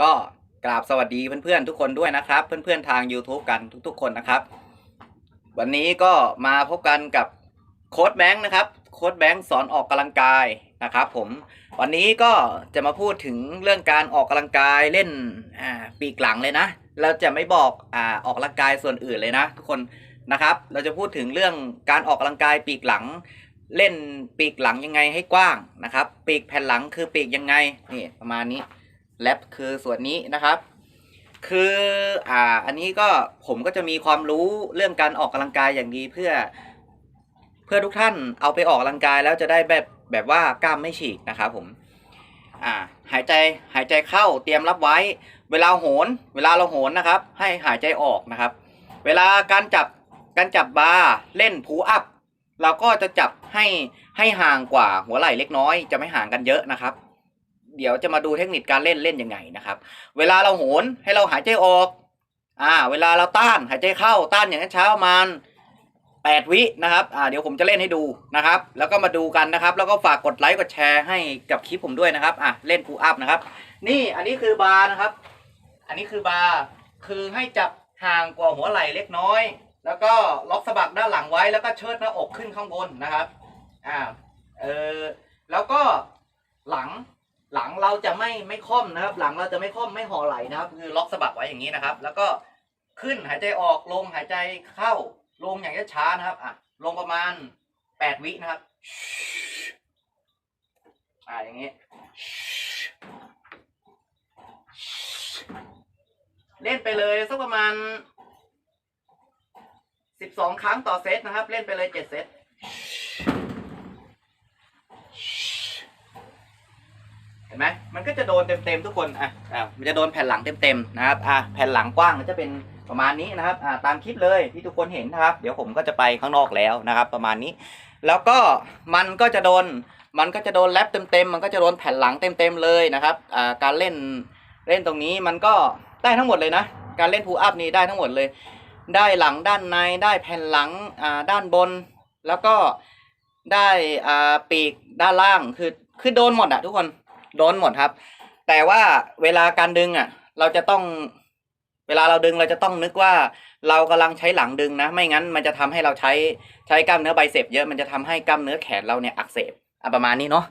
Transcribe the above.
ก็กราบสวัสดีเพื่อนๆทุกคนด้วยนะครับ เพื่อนๆทาง YouTube กันทุก ๆ คนนะครับ วันนี้ก็มาพบกันกับโค้ดแบงค์นะครับโค้ดแบงค์สอนออกกำลังกายนะครับ ผมวันนี้ก็จะมาพูดถึงเรื่องการออกกำลังกายเล่นอ่าปีกหลังเลยนะ เราจะไม่บอกอ่าออกกำลังกายส่วนอื่นเลยนะ ทุกคนนะครับ เราจะพูดถึงเรื่องการออกกำลังกายปีกหลัง เล่นปีกหลังยังไงให้กว้างนะครับ ปีกแผ่นหลังคือปีกยังไงนี่ประมาณนี้ แลบคือส่วนนี้นะครับ คืออ่าอันนี้ก็ผมก็จะมีความรู้เรื่องการออกกำลังกายอย่างดีเพื่อ เพื่อทุกท่านเอาไปออกกำลังกายแล้วจะได้แบบแบบว่ากล้ามไม่ฉีกนะครับผมอ่าหายใจหายใจเข้าเตรียมรับไว้ เวลาโหน เวลาเราโหนนะครับ ให้หายใจออกนะครับ เวลาการจับการจับบาร์เล่นพูอัพเราก็จะจับให้ให้ห่างกว่าหัวไหล่เล็กน้อย จะไม่ห่างกันเยอะนะครับ เดี๋ยวจะมาดูเทคนิคการเล่นเล่นยังไงนะครับ เวลาเราโหนให้เราหายใจออกอ่าเวลาเราต้านหายใจเข้าต้านอย่างนั้นเช้ามาณแปดวินะครับอ่าเดี๋ยวผมจะเล่นให้ดูนะครับ แล้วก็มาดูกันนะครับ แล้วก็ฝากกดไลค์กดแชร์ให้กับคลิปผมด้วยนะครับอะเล่นพูอัพนะครับ นี่อันนี้คือบาร์นะครับ อันนี้คือบาร์คือให้จับห่างกว่าหัวไหล่เล็กน้อย แล้วก็ล็อกสะบักด้านหลังไว้แล้วก็เชิดหน้าอกขึ้นข้างบนนะครับอ่า เออแล้วก็หลังหลังเรา จะไม่ไม่ค่อมนะครับ หลังเราจะไม่ค่อมไม่ห่อไหลนะครับ คือล็อกสะบักไว้อย่างนี้นะครับ แล้วก็ขึ้นหายใจออกลงหายใจเข้าลงอย่างช้าๆนะครับอะลงประมาณแปดวินะครับอ่าอย่างนี้ เล่นไปเลยสักประมาณสิบสองครั้งต่อเซตนะครับ เล่นไปเลยเจ็ดเซต เห็นไหมมันก็จะโดนเต็มๆทุกคนอะอะมันจะโดนแผ่นหลังเต็มๆนะครับอะแผ่นหลังกว้างมันจะเป็นประมาณนี้นะครับอ่าตามคลิปเลยที่ทุกคนเห็นนะครับ เดี๋ยวผมก็จะไปข้างนอกแล้วนะครับ ประมาณนี้ แล้วก็มันก็จะโดนมันก็จะโดนแรปเต็มๆมันก็จะโดนแผ่นหลังเต็มๆเลยนะครับอ่าการเล่นเล่นตรงนี้มันก็ได้ทั้งหมดเลยนะ การเล่นพูอัพนี้ได้ทั้งหมดเลย ได้หลังด้านในได้แผ่นหลังอ่าด้านบน แล้วก็ได้อ่าปีกด้านล่างคือคือโดนหมดอะทุกคน โดนหมดครับ แต่ว่าเวลาการดึงอะ เราจะต้อง เวลาเราดึงเราจะต้องนึกว่าเรากำลังใช้หลังดึงนะ ไม่งั้นมันจะทำให้เราใช้ใช้กล้ามเนื้อไบเซปเยอะมันจะทำให้กล้ามเนื้อแขนเราเนี่ยอักเสบอะประมาณนี้เนาะ